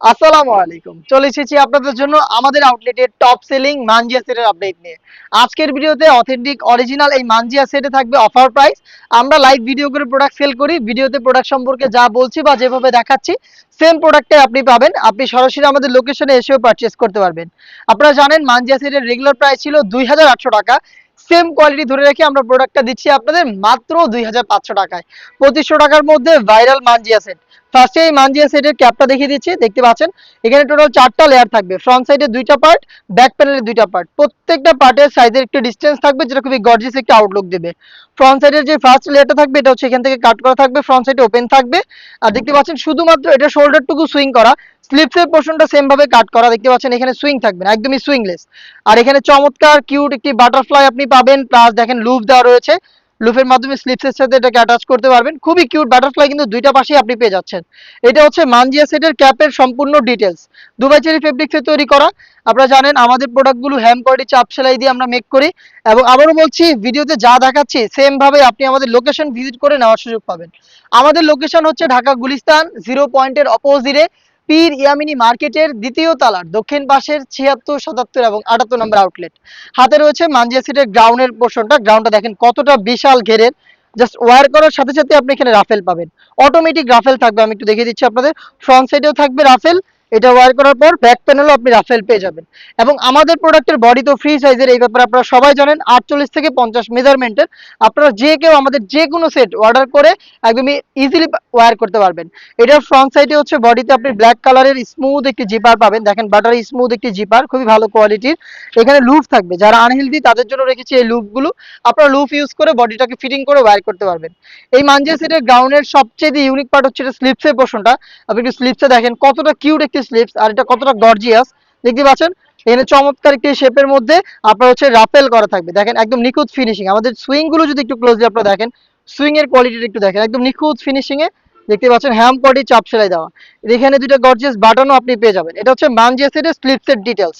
আসসালামু আলাইকুম। চলে এসেছি আপনাদের জন্য আমাদের টপ সেলিং মানজিয়া সেটের আপডেট নিয়ে। আজকের ভিডিওতে অথেন্টিক অরিজিনাল এই মানজিয়া সেটে থাকবে অফার প্রাইস আমরা লাইভ ভিডিও করে প্রোডাক্ট সেল করি। ভিডিওতে প্রোডাক্ট সম্পর্কে যা বলছি বা যেভাবে দেখাচ্ছি সেম প্রোডাক্টে আপনি পাবেন। আপনি সরাসরি আমাদের লোকেশনে এসেও পারচেস করতে পারবেন। আপনারা জানেন মানজিয়া সেটের রেগুলার প্রাইস ছিল দুই হাজার আটশো টাকা। সেম কোয়ালিটি ধরে রেখে আমরা প্রোডাক্টটা দিচ্ছি আপনাদের মাত্র দুই টাকায়। পঁচিশশো টাকার মধ্যে ভাইরাল মানজিয়া সেট ফার্স্টে এই মানজিয়া সেটের ক্যাপটা দেখিয়ে দিচ্ছি, দেখতে পাচ্ছেন? এখানে টোটাল চারটা লেয়ার থাকবে। ফ্রন্ট সাইডে দুইটা পার্ট ব্যাক প্যানেলের দুইটা পার্ট প্রত্যেকটা পার্টের সাইজের একটু ডিস্টেন্স থাকবে, যেটা খুবই গর্জিয়াস একটা আউটলুক দেবে। ফ্রন্ট সাইডের যে ফার্স্ট লেয়ারটা থাকবে, এটা হচ্ছে এখান থেকে কাট করা থাকবে। ফ্রন্ট সাইডে ওপেন থাকবে। আর দেখতে পাচ্ছেন, শুধুমাত্র এটা শোল্ডারটুকু সুইং করা। স্লিপসের পোর্শনটা সেম ভাবে কাট করা দেখতে পাচ্ছেন, এখানে সুইং থাকবে না, একদমই সুইংলেস আর এখানে চমৎকার কিউট একটি বাটারফ্লাই আপনি পাবেন প্লাস দেখেন লুপ দেওয়া রয়েছে। লুপের মাধ্যমে স্লিপসের সাথে এটাকে অ্যাটাচ করতে পারবেন। খুবই কিউট বাটারফ্লাই কিন্তু দুইটা পাশেই আপনি পেয়ে যাচ্ছেন। এটা হচ্ছে মানজিয়া সেটের ক্যাপের সম্পূর্ণ ডিটেলস দুবাই চেরি ফেব্রিক্সে তৈরি করা। আপনারা জানেন, আমাদের প্রোডাক্টগুলো হ্যাম কোয়ালিটি চাপ সেলাই দিয়ে আমরা মেক করি। এবং আবারও বলছি, ভিডিওতে যা দেখাচ্ছি সেম ভাবে আপনি আমাদের লোকেশন ভিজিট করে নেওয়ার সুযোগ পাবেন। আমাদের লোকেশন হচ্ছে ঢাকা গুলিস্তান জিরো পয়েন্টের অপোজিটে পীর ইয়ামিনী মার্কেটের দ্বিতীয় তালার দক্ষিণ পাশের ছিয়াত্তর, সাতাত্তর এবং আটাত্তর নম্বর আউটলেট হাতে রয়েছে মানজিয়া সিটের গ্রাউন্ডের পোর্শনটা গ্রাউন্ডটা দেখেন কতটা বিশাল ঘেরের। জাস্ট ওয়ার করার সাথে সাথে আপনি এখানে রাফেল পাবেন। অটোমেটিক রাফেল থাকবে, আমি একটু দেখিয়ে দিচ্ছি আপনাদের। ফ্রন্ট সাইডেও থাকবে রাফেল এটা ওয়্যার করার পর ব্যাক প্যানেলও আপনি রাফেল পেয়ে যাবেন। এবং আমাদের প্রোডাক্টের বডি তো ফ্রি সাইজের এই ব্যাপারে আপনারা সবাই জানেন, আটচল্লিশ থেকে পঞ্চাশ মেজারমেন্টের আপনারা যে কেউ আমাদের যে কোনো সেট অর্ডার করে একদমই ইজিলি ওয়্যার করতে পারবেন। এটার ফ্রন্ট সাইডে হচ্ছে বডিতে আপনি ব্ল্যাক কালারের স্মুথ একটি জিপার পাবেন। দেখেন বাটার স্মুথ একটি জিপার খুবই ভালো কোয়ালিটির এখানে লুপ থাকবে। যারা আনহেলদি তাদের জন্য রেখেছি এই লুপগুলো আপনারা লুপ ইউজ করে বডিটাকে ফিটিং করে ওয়ার করতে পারবেন। এই মানজিয়া সেটের গ্রাউন্ডের সবচেয়ে ইউনিক পার্ট হচ্ছে এটা স্লিপসের পোর্শনটা আপনি একটু স্লিপসে দেখেন, কতটা কিউট একটি স্লিপস আর এটা কতটা গর্জিয়াস দেখতে পাচ্ছেন? এখানে চমৎকার একটি শেপের মধ্যে আপনার হচ্ছে রাফেল করা থাকবে। দেখেন, একদম নিখুঁত ফিনিশিং আমাদের সুইংগুলো যদি একটু ক্লোজলি আপনারা দেখেন সুইং এর কোয়ালিটিটা একটু দেখেন, একদম নিখুঁত ফিনিশিং এ দেখতে পাচ্ছেন হ্যাম কোয়ালিটি চাপ সেলাই দেওয়া। এখানে দুটো গর্জিয়াস বাটনও আপনি পেয়ে যাবেন। এটা হচ্ছে মানজিয়া সেটের স্লিপসের ডিটেলস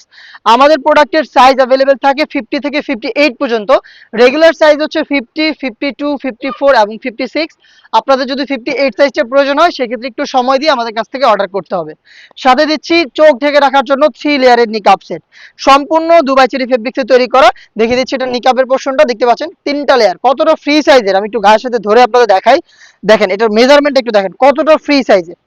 আমাদের প্রোডাক্টের সাইজ অ্যাভেলেবেল থাকে ফিফটি থেকে ফিফটি এইট পর্যন্ত। রেগুলার সাইজ হচ্ছে fifty fifty two fifty four এবং ফিফটি সিক্স আপনাদের যদি ফিফটি এইট সাইজটা প্রয়োজন হয়, সেক্ষেত্রে একটু সময় দিয়ে আমাদের কাছ থেকে অর্ডার করতে হবে। সাথে দিচ্ছি চোখ ঢেকে রাখার জন্য থ্রি লেয়ারের নিকাপ সেট সম্পূর্ণ দুবাই চেরি ফেব্রিক্সে তৈরি করা। দেখে দিচ্ছি এটা নিকাপের পোর্শনটা দেখতে পাচ্ছেন? তিনটা লেয়ার কতটা ফ্রি সাইজের আমি একটু গায়ের সাথে ধরে আপনাদের দেখাই। দেখেন, এটার মেজারমেন্ট একটু দেখেন। কতটা ফ্রি সাইজের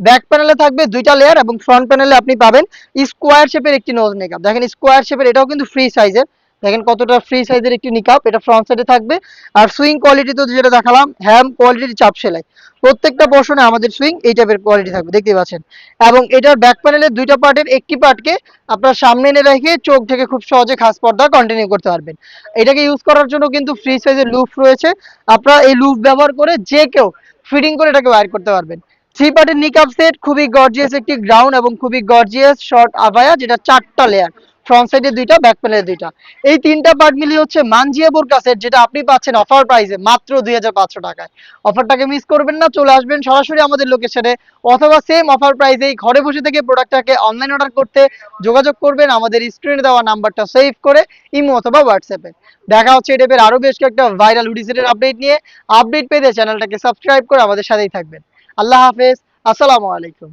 ব্যাক প্যানেলে থাকবে দুইটা লেয়ার এবং ফ্রন্ট প্যানেলে আপনি পাবেন স্কোয়ার শেপের একটি নোজ মেকআপ দেখেন স্কোয়ার শেপের এটাও কিন্তু ফ্রি সাইজের দেখেন কতটা ফ্রি সাইজের একটি নিকাপ এটা ফ্রন্ট সাইডে থাকবে। আর সুইং কোয়ালিটি তো যেটা দেখালাম হ্যাম কোয়ালিটির চাপ সেলাই। প্রত্যেকটা পোর্শনে আমাদের সুইং এই টাইপের কোয়ালিটি থাকবে দেখতে পাচ্ছেন। এবং এটার ব্যাক প্যানেলের দুইটা পার্টের একটি পার্টকে আপনার সামনে এনে রেখে চোখ থেকে খুব সহজে খাস পর্দা কন্টিনিউ করতে পারবেন। এটাকে ইউজ করার জন্য কিন্তু ফ্রি সাইজের লুফ রয়েছে। আপনারা এই লুফ ব্যবহার করে যে কেউ ফিটিং করে এটাকে ওয়্যার করতে পারবেন। থ্রি পার্টের নিকাপ সেট খুবই গর্জিয়াস একটি গ্রাউন্ড এবং খুবই গর্জিয়াস শর্ট আভায়া যেটা চারটা লেয়ার ফ্রন্ট সাইডে দুইটা ব্যাক প্যানেলে দুইটা। এই তিনটা পার্ট মিলিয়ে হচ্ছে মানজিয়া বোরকা সেট যেটা আপনি পাচ্ছেন অফার প্রাইসে মাত্র দুই হাজার পাঁচশো টাকায়। অফারটাকে মিস করবেন না, চলে আসবেন সরাসরি আমাদের লোকেশনে অথবা সেম অফার প্রাইসেই ঘরে বসে থেকে প্রোডাক্টটাকে অনলাইন অর্ডার করতে যোগাযোগ করবেন, আমাদের স্ক্রিনে দেওয়া নাম্বারটা সেভ করে ইমো অথবা হোয়াটসঅ্যাপে দেখা হচ্ছে এই টাইপের আরও বেশ কয়েকটা ভাইরাল হুডিসেটের আপডেট নিয়ে। আপডেট পেতে চ্যানেলটাকে সাবস্ক্রাইব করে আমাদের সাথেই থাকবেন। আল্লাহ হাফেজ, আসসালামু আলাইকুম।